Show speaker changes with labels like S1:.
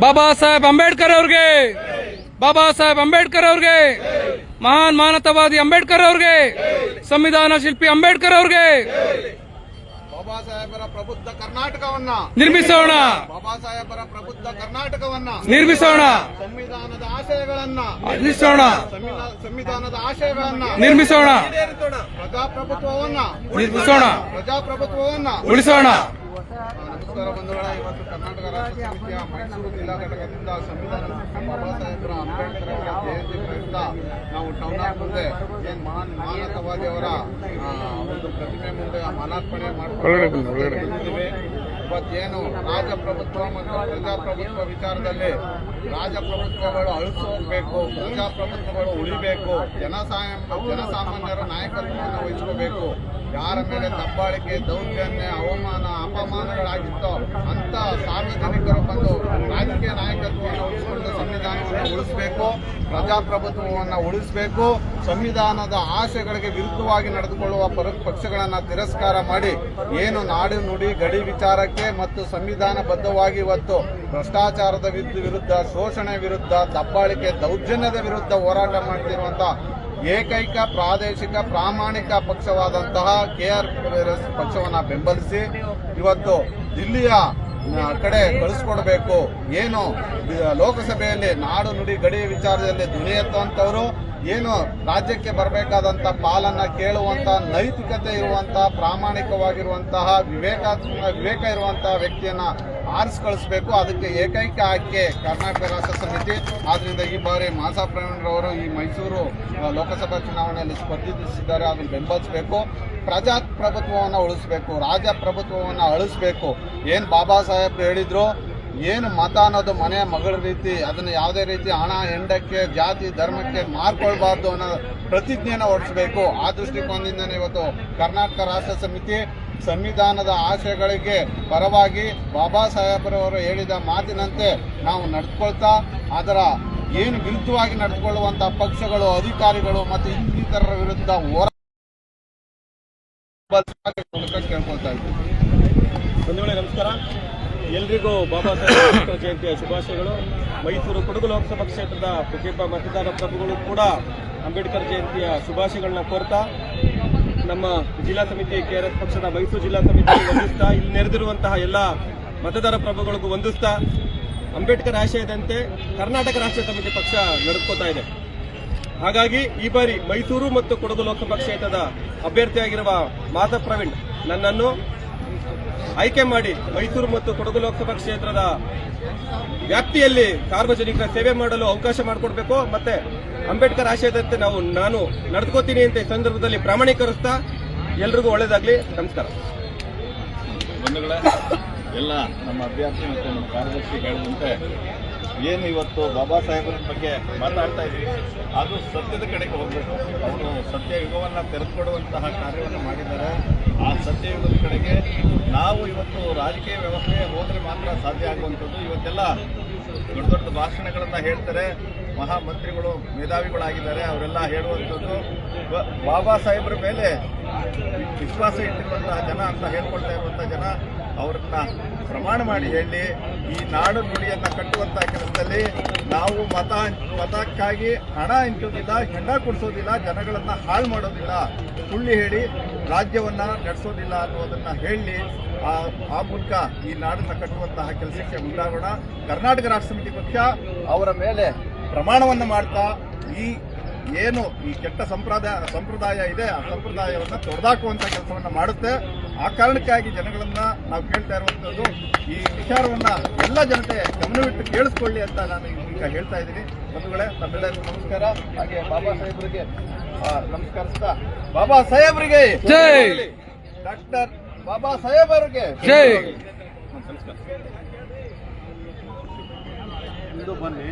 S1: ಬಾಬಾ ಸಾಹೇಬ್ ಅಂಬೇಡ್ಕರ್ ಅವ್ರಿಗೆ ಬಾಬಾ ಸಾಹೇಬ್ ಅಂಬೇಡ್ಕರ್ ಅವ್ರಿಗೆ ಮಹಾನ್ ಮಾನವತಾವಾದಿ ಅಂಬೇಡ್ಕರ್ ಅವ್ರಿಗೆ ಸಂವಿಧಾನ ಶಿಲ್ಪಿ ಅಂಬೇಡ್ಕರ್ ಅವ್ರಿಗೆ.
S2: ಬಾಬಾ ಸಾಹೇಬರ ಪ್ರಬುದ್ಧ ಕರ್ನಾಟಕವನ್ನ.
S1: ನಿರ್ಮಿಸೋಣ.
S2: ಬಾಬಾ ಸಾಹೇಬರ ಪ್ರಬುದ್ಧ ಕರ್ನಾಟಕವನ್ನ.
S1: ನಿರ್ಮಿಸೋಣ.
S2: ಸಂವಿಧಾನದ ಆಶಯಗಳನ್ನ.
S1: ನಿರ್ಮಿಸೋಣ.
S2: ಸಂವಿಧಾ- ಸಂವಿಧಾನದ ಆಶಯಗಳನ್ನ.
S1: ನಿರ್ಮಿಸೋಣ.
S2: ಪ್ರಜಾಪ್ರಭುತ್ವವನ್ನ.
S1: ನಿರ್ಮಿಸೋಣ.
S2: ಪ್ರಜಾಪ್ರಭುತ್ವವನ್ನ.
S1: ಉಳಿಸೋಣ.
S2: ನಮಸ್ಕಾರ ಬಂಧುಗಳೇ ಇವತ್ತು ಕರ್ನಾಟಕ ರಾಜ್ಯ ಸಮಿತಿಯ ಮೈಸೂರು ಜಿಲ್ಲಾ ಘಟಕದಿಂದ ಸಂವಿಧಾನ ಬಾಬಾ ಸಾಹೇಬರ ಅಂಬೇಡ್ಕರ್ ಅವರ ಜಯಂತಿ ಪ್ರಯುಕ್ತ ನಾವು ಟೌನ್ ಹಾಲ್ ಮುಂದೆ ಏನ್ ಮಹಾನ್ ಮಾನವತಾವಾದಿ ಅವರ ಒಂದು ಪ್ರತಿಮೆ ಮುಂದೆ ಮಾಲಾರ್ಪಣೆ ಮಾಡ್ಕೊಂಡಿದ್ದೀವಿ ಇವತ್ತೇನು ರಾಜಪ್ರಭುತ್ವ ಮತ್ತು ಪ್ರಜಾಪ್ರಭುತ್ವ ವಿಚಾರದಲ್ಲಿ ರಾಜಪ್ರಭುತ್ವಗಳು ಅಳಿಸೋಗ್ಬೇಕು, ಪ್ರಜಾಪ್ರಭುತ್ವಗಳು ಉಳಿಬೇಕು, ಜನಸಾಯ, ಜನಸಾಮಾನ್ಯರ ನಾಯಕತ್ವವನ್ನು ವಹಿಸ್ಕೋಬೇಕು. ಯಾರ ಮೇಲೆ ದಬ್ಬಾಳಿಕೆ, ದೌರ್ಜನ್ಯ, ಅವಮಾನ, ಅಪಮಾನಗಳಾಗಿತ್ತೋ ಅಂತ ಸಾರ್ವಜನಿಕರು ಬಂದು ರಾಜಕೀಯ ನಾಯಕತ್ವವನ್ನು ಉಳಿಸಿಕೊಂಡು ಸಂವಿಧಾನವನ್ನು ಉಳಿಸಬೇಕು. ಪ್ರಜಾಪ್ರಭುತ್ವವನ್ನು ಉಳಿಸಬೇಕು, ಸಂವಿಧಾನದ ಆಶೆಗಳಿಗೆ ವಿರುದ್ಧವಾಗಿ ನಡೆದುಕೊಳ್ಳುವ ಪಕ್ಷಗಳನ್ನು ತಿರಸ್ಕಾರ ಮಾಡಿ, ಏನು ನಾಡು ನುಡಿ ಗಡಿ ವಿಚಾರಕ್ಕೆ ಮತ್ತು ಸಂವಿಧಾನ ಬದ್ಧವಾಗಿ ಇವತ್ತು ಭ್ರಷ್ಟಾಚಾರದ ವಿರುದ್ಧ, ಶೋಷಣೆ ವಿರುದ್ಧ, ದಬ್ಬಾಳಿಕೆ, ದೌರ್ಜನ್ಯದ ವಿರುದ್ಧ ಹೋರಾಟ ಮಾಡ್ತಿರುವಂತಹ ಏಕೈಕ, ಪ್ರಾದೇಶಿಕ, ಪ್ರಾಮಾಣಿಕ ಪಕ್ಷವಾದಂತಹ ಕೆಆರ್ ಪಕ್ಷವನ್ನ ಬೆಂಬಲಿಸಿ, ಇವತ್ತು ದಿಲ್ಲಿಯ ಆ, ಕಡೆ ಕಳಿಸ್ಕೊಡ್ಬೇಕು. ಏನು? ಲೋಕಸಭೆಯಲ್ಲಿ ನಾಡು ನುಡಿ ಗಡಿ ವಿಚಾರದಲ್ಲಿ ಧ್ವನಿ ಎತ್ತುವಂತವರು ಏನು ರಾಜ್ಯಕ್ಕೆ ಬರಬೇಕಾದಂತ ಪಾಲನ್ನ ಕೇಳುವಂತ, ನೈತಿಕತೆ ಇರುವಂತಹ ಪ್ರಾಮಾಣಿಕವಾಗಿರುವಂತಹ ವಿವೇಕಾತ್ಮಕ ವಿವೇಕ ಇರುವಂತಹ ವ್ಯಕ್ತಿಯನ್ನ ಆರಿಸಿ ಕಳಿಸ್ಬೇಕು ಅದಕ್ಕೆ ಏಕೈಕ ಆಯ್ಕೆ ಕರ್ನಾಟಕ ರಾಷ್ಟ್ರ ಸಮಿತಿ. ಆದ್ರಿಂದ ಈ ಬಾರಿ ಮಾಸಾ ಪ್ರವೀಣ್ರವರು ಈ ಮೈಸೂರು ಲೋಕಸಭಾ ಚುನಾವಣೆಯಲ್ಲಿ ಸ್ಪರ್ಧಿಸಿದ್ದಾರೆ. ಅದನ್ನು ಬೆಂಬಲಿಸಬೇಕು. ಪ್ರಜಾಪ್ರಭುತ್ವವನ್ನು ಉಳಿಸಬೇಕು. ರಾಜಪ್ರಭುತ್ವವನ್ನು ಅಳಿಸ್ಬೇಕು. ಏನು ಬಾಬಾ ಸಾಹೇಬ್ ಹೇಳಿದ್ರು ಏನು ಮತ ಅನ್ನೋದು ಮನೆ ಮಗಳ ರೀತಿ, ಅದನ್ನು ಯಾವುದೇ ರೀತಿ ಹಣ, ಹೆಂಡಕ್ಕೆ, ಜಾತಿ, ಧರ್ಮಕ್ಕೆ ಮಾರ್ಕೊಳ್ಬಾರ್ದು ಅನ್ನೋ ಪ್ರತಿಜ್ಞೆಯನ್ನು ಹೊರಡಿಸಬೇಕು ಆ ದೃಷ್ಟಿಕೋನದಿಂದನೇ ಇವತ್ತು ಕರ್ನಾಟಕ ರಾಷ್ಟ್ರ ಸಮಿತಿ ಸಂವಿಧಾನದ ಆಶಯಗಳಿಗೆ ಪರವಾಗಿ ಬಾಬಾ ಸಾಹೇಬರವರು ಹೇಳಿದ ಮಾತಿನಂತೆ ನಾವು ನಡೆದುಕೊಳ್ತಾ ಅದರ ಏನು ವಿರುದ್ಧವಾಗಿ ನಡೆದುಕೊಳ್ಳುವಂತಹ ಪಕ್ಷಗಳು, ಅಧಿಕಾರಿಗಳು ಮತ್ತು ಇನ್ನಿತರರ ವಿರುದ್ಧ ಹೋರಾಟ ಕೇಳ್ಕೊಳ್ತಾ ಇದ್ದೀವಿ
S3: ನಮಸ್ಕಾರ. ಎಲ್ರಿಗೂ ಬಾಬಾ ಸಾಹೇಬ್ ಅಂಬೇಡ್ಕರ್ ಜಯಂತಿಯ ಶುಭಾಶಯಗಳು. ಮೈಸೂರು ಕೊಡಗು ಲೋಕಸಭಾ ಕ್ಷೇತ್ರದ ಪ್ರತಿಯೊಬ್ಬ ಮತದಾರ ಪ್ರಭುಗಳು ಕೂಡ ಅಂಬೇಡ್ಕರ್ ಜಯಂತಿಯ ಶುಭಾಶಯಗಳನ್ನ ಕೋರ್ತಾ, ನಮ್ಮ ಜಿಲ್ಲಾ ಸಮಿತಿ, ಕೆಆರ್ಎಸ್ ಪಕ್ಷದ ಮೈಸೂರು ಜಿಲ್ಲಾ ಸಮಿತಿ ವಂದಿಸ್ತಾ, ಇಲ್ಲಿ ನೆರೆದಿರುವಂತಹ ಎಲ್ಲ ಮತದಾರ ಪ್ರಭುಗಳಿಗೂ ವಂದಿಸ್ತಾ, ಅಂಬೇಡ್ಕರ್ ಆಶಯದಂತೆ ಕರ್ನಾಟಕ ರಾಷ್ಟ್ರ ಸಮಿತಿ ಪಕ್ಷ ನಡೆದುಕೊತಾ ಇದೆ. ಹಾಗಾಗಿ ಈ ಬಾರಿ ಮೈಸೂರು ಮತ್ತು ಕೊಡಗು ಲೋಕಸಭಾ ಕ್ಷೇತ್ರದ ಅಭ್ಯರ್ಥಿಯಾಗಿರುವ ಮಾಧವ್ ಪ್ರವೀಣ್ ನನ್ನನ್ನು ಆಯ್ಕೆ ಮಾಡಿ ಮೈಸೂರು ಮತ್ತು ಕೊಡಗು ಲೋಕಸಭಾ ಕ್ಷೇತ್ರದ ವ್ಯಾಪ್ತಿಯಲ್ಲಿ ಸಾರ್ವಜನಿಕರ ಸೇವೆ ಮಾಡಲು ಅವಕಾಶ ಮಾಡಿಕೊಡ್ಬೇಕು. ಮತ್ತೆ ಅಂಬೇಡ್ಕರ್ ಆಶಯದಂತೆ ನಾವು, ನಾನು ನಡೆದುಕೋತೀನಿ ಅಂತ ಸಂದರ್ಭದಲ್ಲಿ ಪ್ರಾಮಾಣೀಕರಿಸ್ತಾ ಎಲ್ರಿಗೂ ಒಳ್ಳೇದಾಗ್ಲಿ. ನಮಸ್ಕಾರ.
S4: ಎಲ್ಲ ನಮ್ಮ ಅಭ್ಯರ್ಥಿ ಮತ್ತು ನಮ್ಮ ಕಾರ್ಯದರ್ಶಿ ಏನು ಇವತ್ತು ಬಾಬಾ ಸಾಹೇಬರ ಬಗ್ಗೆ ಮಾತಾಡ್ತಾ ಇದ್ವಿ, ಅದು ಸತ್ಯದ ಕಡೆಗೆ ಹೋಗಬೇಕು. ಅವರು ಸತ್ಯ ಯುಗವನ್ನು ತೆರೆದುಕೊಡುವಂತಹ ಕಾರ್ಯವನ್ನು ಮಾಡಿದ್ದಾರೆ. ಆ ಸತ್ಯ ಯುಗದ ಕಡೆಗೆ ನಾವು ಇವತ್ತು ರಾಜಕೀಯ ವ್ಯವಸ್ಥೆ ಹೋದರೆ ಮಾತ್ರ ಸಾಧ್ಯ ಆಗುವಂಥದ್ದು. ಇವತ್ತೆಲ್ಲ ದೊಡ್ಡ ದೊಡ್ಡ ಭಾಷಣಗಳನ್ನು ಹೇಳ್ತಾರೆ. ಮಹಾಮಂತ್ರಿಗಳು, ಮೇಧಾವಿಗಳಾಗಿದ್ದಾರೆ, ಅವರೆಲ್ಲ ಹೇಳುವಂಥದ್ದು ಬಾಬಾ ಸಾಹೇಬರ ಮೇಲೆ ವಿಶ್ವಾಸ ಇಟ್ಟಿರುವಂತಹ ಜನ ಅಂತ ಹೇಳ್ಕೊಳ್ತಾ ಇರುವಂಥ ಜನ, ಅವರನ್ನ ಪ್ರಮಾಣ ಮಾಡಿ ಹೇಳಿ, ಈ ನಾಡು ನುಡಿಯನ್ನು ಕಟ್ಟುವಂಥ ಕೆಲಸದಲ್ಲಿ ನಾವು ಮತ, ಮತಕ್ಕಾಗಿ ಹಣ ಹಂಚೋದಿಲ್ಲ ಹೆಂಡ ಕೊಡಿಸೋದಿಲ್ಲ, ಜನಗಳನ್ನ ಹಾಳು ಮಾಡೋದಿಲ್ಲ. ಸುಳ್ಳಿ ಹೇಳಿ ರಾಜ್ಯವನ್ನ ನಡೆಸೋದಿಲ್ಲ ಅನ್ನೋದನ್ನ ಹೇಳಿ, ಆ ಆ ಮೂಲಕ ಈ ನಾಡನ್ನು ಕಟ್ಟುವಂತಹ ಕೆಲಸಕ್ಕೆ ಮುಂದಾಗೋಣ. ಕರ್ನಾಟಕ ರಾಷ್ಟ್ರ ಸಮಿತಿ ಪಕ್ಷ ಅವರ ಮೇಲೆ ಪ್ರಮಾಣವನ್ನ ಮಾಡ್ತಾ ಈ ಏನು ಈ ಕೆಟ್ಟ ಸಂಪ್ರದಾಯ ಸಂಪ್ರದಾಯ ಇದೆ ಆ ಸಂಪ್ರದಾಯವನ್ನು ತೊಡೆದಾಕುವಂತ ಕೆಲಸವನ್ನು ಮಾಡುತ್ತೆ. ಆ ಕಾರಣಕ್ಕಾಗಿ ಜನಗಳನ್ನು ನಾವು ಕೇಳ್ತಾ ಇರುವಂತದ್ದು ಈ ವಿಚಾರವನ್ನು ಎಲ್ಲ ಜನತೆ ಗಮನವಿಟ್ಟು ಕೇಳಿಸ್ಕೊಳ್ಳಿ ಅಂತ ನಾನು ಈಗ ಹೇಳ್ತಾ ಇದ್ದೀನಿ. ಬಂಧುಗಳೇ ತಮ್ಮೆಲ್ಲರಿಗೂ ನಮಸ್ಕಾರ. ಹಾಗೆ ಬಾಬಾ ಸಾಹೇಬರಿಗೆ ನಮಸ್ಕರಿಸ್ತಾ ಬಾಬಾ ಸಾಹೇಬರಿಗೆ ಡಾಕ್ಟರ್ ಬಾಬಾ ಸಾಹೇಬರಿಗೆ ನಮಸ್ಕಾರ.
S2: ಇಂದು ಬನ್ನಿ.